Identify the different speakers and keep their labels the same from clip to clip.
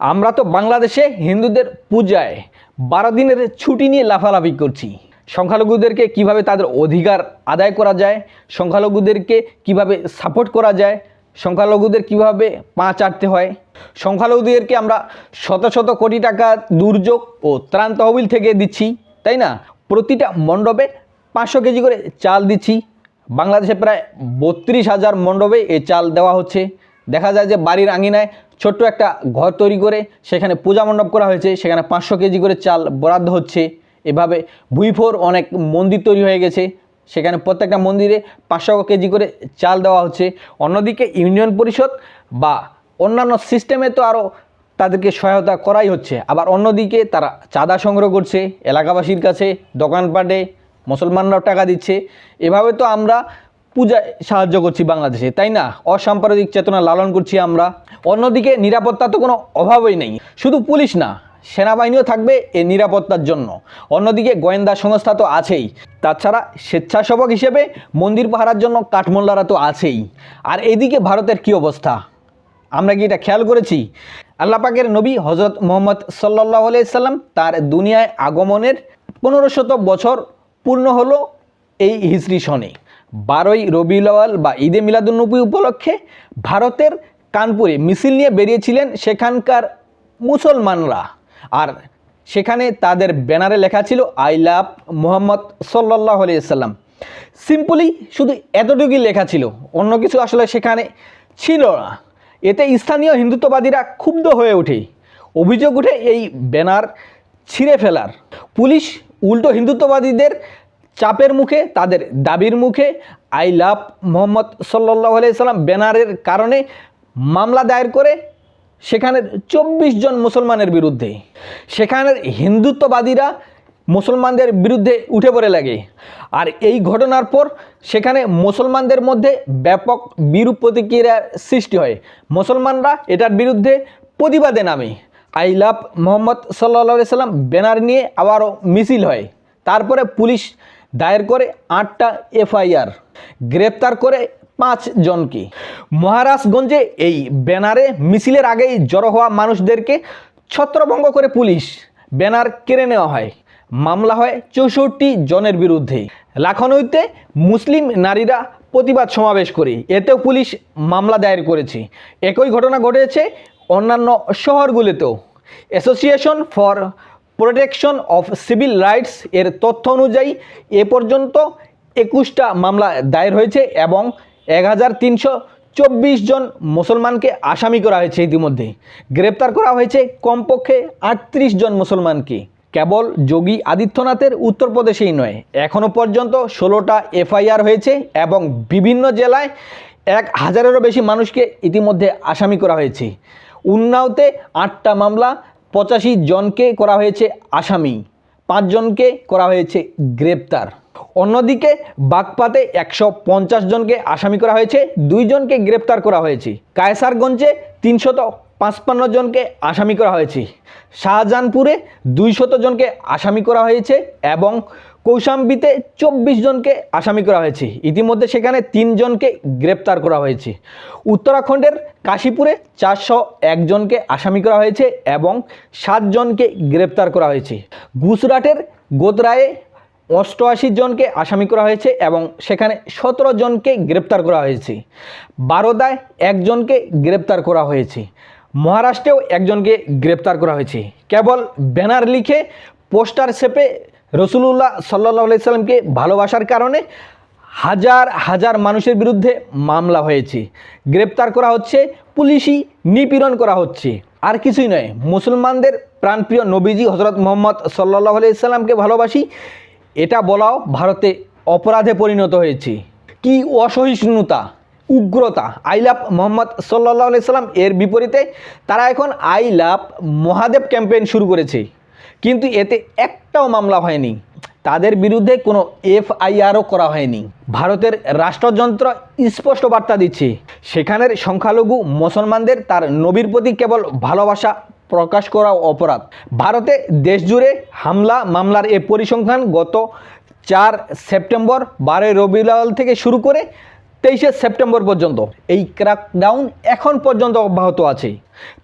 Speaker 1: আমরা তো বাংলাদেশে হিন্দুদের পূজায় বারো দিনের ছুটি নিয়ে লাফালাফি করছি। সংখ্যালঘুদেরকে কীভাবে তাদের অধিকার আদায় করা যায়? সংখ্যালঘুদেরকে কীভাবে সাপোর্ট করা যায়? সংখ্যালঘুদের কীভাবে পা চাটতে হয়? সংখ্যালঘুদেরকে আমরা শত শত কোটি টাকা দুর্যোগ ও ত্রাণ তহবিল থেকে দিচ্ছি, তাই না? প্রতিটা মণ্ডপে পাঁচশো কেজি করে চাল দিচ্ছি। বাংলাদেশে প্রায় বত্রিশ হাজার মণ্ডপে এই চাল দেওয়া হচ্ছে। দেখা যায় যে বাড়ির আঙিনায় ছোট্ট একটা ঘর তৈরি করে সেখানে পূজা মণ্ডপ করা হয়েছে, সেখানে পাঁচশো কেজি করে চাল বরাদ্দ হচ্ছে। এভাবে ভুইফোর অনেক মন্দির তৈরি হয়ে গেছে। সেখানে প্রত্যেকটা মন্দিরে পাঁচশো কেজি করে চাল দেওয়া হচ্ছে। অন্যদিকে ইউনিয়ন পরিষদ বা অন্যান্য সিস্টেমে তো আরও তাদেরকে সহায়তা করাই হচ্ছে। আবার অন্যদিকে তারা চাঁদা সংগ্রহ করছে, এলাকাবাসীর কাছে দোকানপাটে মুসলমানরাও টাকা দিচ্ছে। এভাবে তো আমরা পূজায় সাহায্য করছি বাংলাদেশে, তাই না? অসাম্প্রদায়িক চেতনা লালন করছি আমরা। অন্যদিকে নিরাপত্তা তো কোনো অভাবই নেই। শুধু পুলিশ না, সেনাবাহিনীও থাকবে এই নিরাপত্তার জন্য। অন্যদিকে গোয়েন্দা সংস্থা তো আছেই। তাছাড়া স্বেচ্ছাসেবক হিসেবে মন্দির পাহারার জন্য কাঠমোল্লারা তো আছেই। আর এদিকে ভারতের কি অবস্থা? আমরা কি এটা খেয়াল করেছি? আল্লাহ পাকের নবী হজরত মোহাম্মদ সাল্লাহ সাল্লাম তার দুনিয়ায় আগমনের পনেরো শত বছর পূর্ণ হলো এই হিজরি সনে। বারোই রবিউল বা ঈদে মিলাদুন্নবী উপলক্ষে ভারতের কানপুরে মিছিল নিয়ে বেরিয়েছিলেন সেখানকার মুসলমানরা। আর সেখানে তাদের ব্যানারে লেখা ছিল, আই লাভ মোহাম্মদ সাল্লাহ সাল্লাম সিম্পলি শুধু এতটুকুই লেখা ছিল, অন্য কিছু আসলে সেখানে ছিল না। এতে স্থানীয় হিন্দুত্ববাদীরা ক্ষুব্ধ হয়ে ওঠে। অভিযোগ উঠে এই ব্যানার ছিঁড়ে ফেলার। পুলিশ উল্টো হিন্দুত্ববাদীদের চাপের মুখে, তাদের দাবির মুখে আই লাভ মোহাম্মদ সাল্লাহ সাল্লাম ব্যানারের কারণে মামলা দায়ের করে সেখানের চব্বিশ জন মুসলমানের বিরুদ্ধে। সেখানের হিন্দুত্ববাদীরা মুসলমানদের বিরুদ্ধে উঠে পড়ে লাগে। আর এই ঘটনার পর সেখানে মুসলমানদের মধ্যে ব্যাপক বিরূপ প্রতিক্রিয়ার সৃষ্টি হয়। মুসলমানরা এটার বিরুদ্ধে প্রতিবাদে নামে। আই লাভ মোহাম্মদ সাল্লা সাল্লাম ব্যানার নিয়ে আবারও মিছিল হয়। তারপরে পুলিশ দায়ের করে আটটা এফআইআর, গ্রেপ্তার করে পাঁচ জনকে। মহারাজগঞ্জে এই ব্যানারে মিছিলের আগেই জড়ো হওয়া মানুষদেরকে ছত্রভঙ্গ করে পুলিশ ব্যানার কেড়ে নেওয়া হয়। মামলা হয় চৌষট্টি জনের বিরুদ্ধে। লাখনৌতে মুসলিম নারীরা প্রতিবাদ সমাবেশ করে। এতেও পুলিশ মামলা দায়ের করেছে। একই ঘটনা ঘটেছে অন্যান্য শহরগুলিতেও। Association for protection of civil rights এর তথ্য অনুযায়ী এ পর্যন্ত একুশটা মামলা দায়ের হয়েছে এবং এক হাজার তিনশো চব্বিশ জন মুসলমানকে আসামি করা হয়েছে ইতিমধ্যে। গ্রেপ্তার করা হয়েছে কমপক্ষে আটত্রিশ জন মুসলমানকে। কেবল যোগী আদিত্যনাথের উত্তরপ্রদেশেই নয় এখনও পর্যন্ত ষোলোটা এফআইআর হয়েছে এবং বিভিন্ন জেলায় এক হাজারেরও বেশি মানুষকে ইতিমধ্যে আসামি করা হয়েছে। উন্নাওতে আটটা মামলা পঁচাশি জনকে করা হয়েছে আসামি পাঁচজনকে করা হয়েছে গ্রেপ্তার। অন্যদিকে বাগপাতে একশো পঞ্চাশ জনকে আসামি করা হয়েছে দুইজনকে গ্রেপ্তার করা হয়েছে। কায়সারগঞ্জে তিনশত পাঁচপান্ন জনকে আসামি করা হয়েছে। শাহজাহানপুরে দুইশত জনকে আসামি করা হয়েছে এবং কৌশাম্বিতে চব্বিশ জনকে আসামি করা হয়েছে। ইতিমধ্যে সেখানে তিনজনকে গ্রেপ্তার করা হয়েছে। উত্তরাখণ্ডের কাশীপুরে চারশো একজনকে আসামি করা হয়েছে এবং সাতজনকে গ্রেপ্তার করা হয়েছে। গুজরাটের গোদরায়ে অষ্টআশি জনকে আসামি করা হয়েছে এবং সেখানে সতেরো জনকে গ্রেপ্তার করা হয়েছে। বারোদায় একজনকে গ্রেপ্তার করা হয়েছে। মহারাষ্ট্রেও একজনকে গ্রেপ্তার করা হয়েছে। কেবল ব্যানার লিখে পোস্টার শেপে রসুলুল্লাহ সাল্লাহ সাল্লামকে ভালোবাসার কারণে হাজার হাজার মানুষের বিরুদ্ধে মামলা হয়েছে। গ্রেপ্তার করা হচ্ছে, পুলিশি নিপীড়ন করা হচ্ছে। আর কিছুই নয়, মুসলমানদের প্রাণপ্রিয় নবীজি হজরত মোহাম্মদ সাল্লাহ সাল্লামকে ভালোবাসি। এটা বলাও ভারতে অপরাধে পরিণত হয়েছে। কি অসহিষ্ণুতা, উগ্রতা, আই লাভ মোহাম্মদ সাল্লাহ সাল্লাম এর বিপরীতে তারা এখন আই লাভ মহাদেব ক্যাম্পেইন শুরু করেছে। কিন্তু এতে একটাও মামলা হয়নি। তাদের বিরুদ্ধে কোনো এফআইআরও করা হয়নি। ভারতের রাষ্ট্রযন্ত্র স্পষ্ট বার্তা দিচ্ছে। সেখানের সংখ্যালঘু মুসলমানদের তার নবীর প্রতি কেবল ভালোবাসা প্রকাশ করা অপরাধ। ভারতে দেশজুড়ে হামলা মামলার এ পরিসংখ্যান গত চার সেপ্টেম্বর বারোই রবিউল থেকে শুরু করে তেইশে সেপ্টেম্বর পর্যন্ত। এই ক্র্যাকডাউন এখন পর্যন্ত অব্যাহত আছে।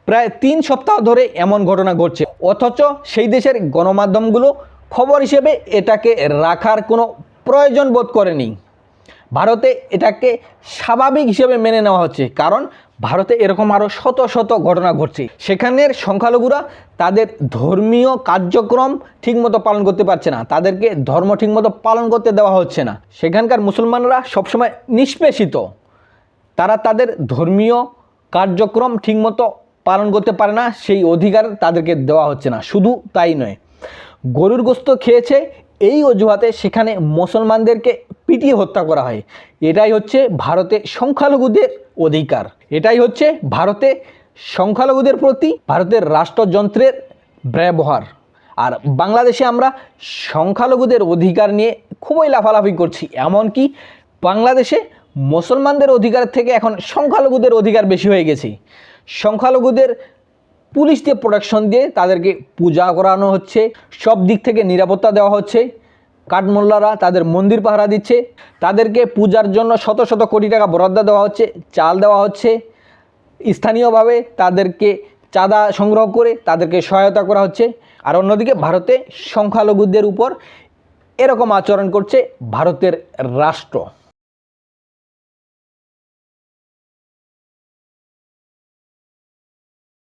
Speaker 1: প্রায় তিন সপ্তাহ ধরে এমন ঘটনা ঘটছে। অথচ সেই দেশের গণমাধ্যমগুলো খবর হিসেবে এটাকে রাখার কোনো প্রয়োজন বোধ করেনি। ভারতে এটাকে স্বাভাবিক হিসেবে মেনে নেওয়া হচ্ছে, কারণ ভারতে এরকম আরও শত শত ঘটনা ঘটছে। সেখানের সংখ্যালঘুরা তাদের ধর্মীয় কার্যক্রম ঠিকমতো পালন করতে পারছে না, তাদেরকে ধর্ম ঠিকমতো পালন করতে দেওয়া হচ্ছে না। সেখানকার মুসলমানরা সবসময় নিষ্পেষিত। তারা তাদের ধর্মীয় কার্যক্রম ঠিকমতো পালন করতে পারে না, সেই অধিকার তাদেরকে দেওয়া হচ্ছে না। শুধু তাই নয় গরুর গোস্ত খেয়েছে, এই অজুহাতে সেখানে মুসলমানদেরকে পিটিয়ে হত্যা করা হয়। এটাই হচ্ছে ভারতে সংখ্যালঘুদের অধিকার। এটাই হচ্ছে ভারতে সংখ্যালঘুদের প্রতি ভারতের রাষ্ট্রযন্ত্রের ব্যবহার। আর বাংলাদেশে আমরা সংখ্যালঘুদের অধিকার নিয়ে খুবই লাফালাফি করছি। এমনকি বাংলাদেশে মুসলমানদের অধিকার থেকে এখন সংখ্যালঘুদের অধিকার বেশি হয়ে গেছে। সংখ্যালঘুদের পুলিশ দিয়ে প্রোটেকশন দিয়ে তাদেরকে পূজা করানো হচ্ছে। সব দিক থেকে নিরাপত্তা দেওয়া হচ্ছে। কাঠমোল্লারা তাদের মন্দির পাহারা দিচ্ছে। তাদেরকে পূজার জন্য শত শত কোটি টাকা বরাদ্দ দেওয়া হচ্ছে, চাল দেওয়া হচ্ছে। স্থানীয়ভাবে তাদেরকে চাঁদা সংগ্রহ করে তাদেরকে সহায়তা করা হচ্ছে। আর অন্যদিকে ভারতে সংখ্যালঘুদের উপর এরকম আচরণ করছে ভারতের রাষ্ট্র।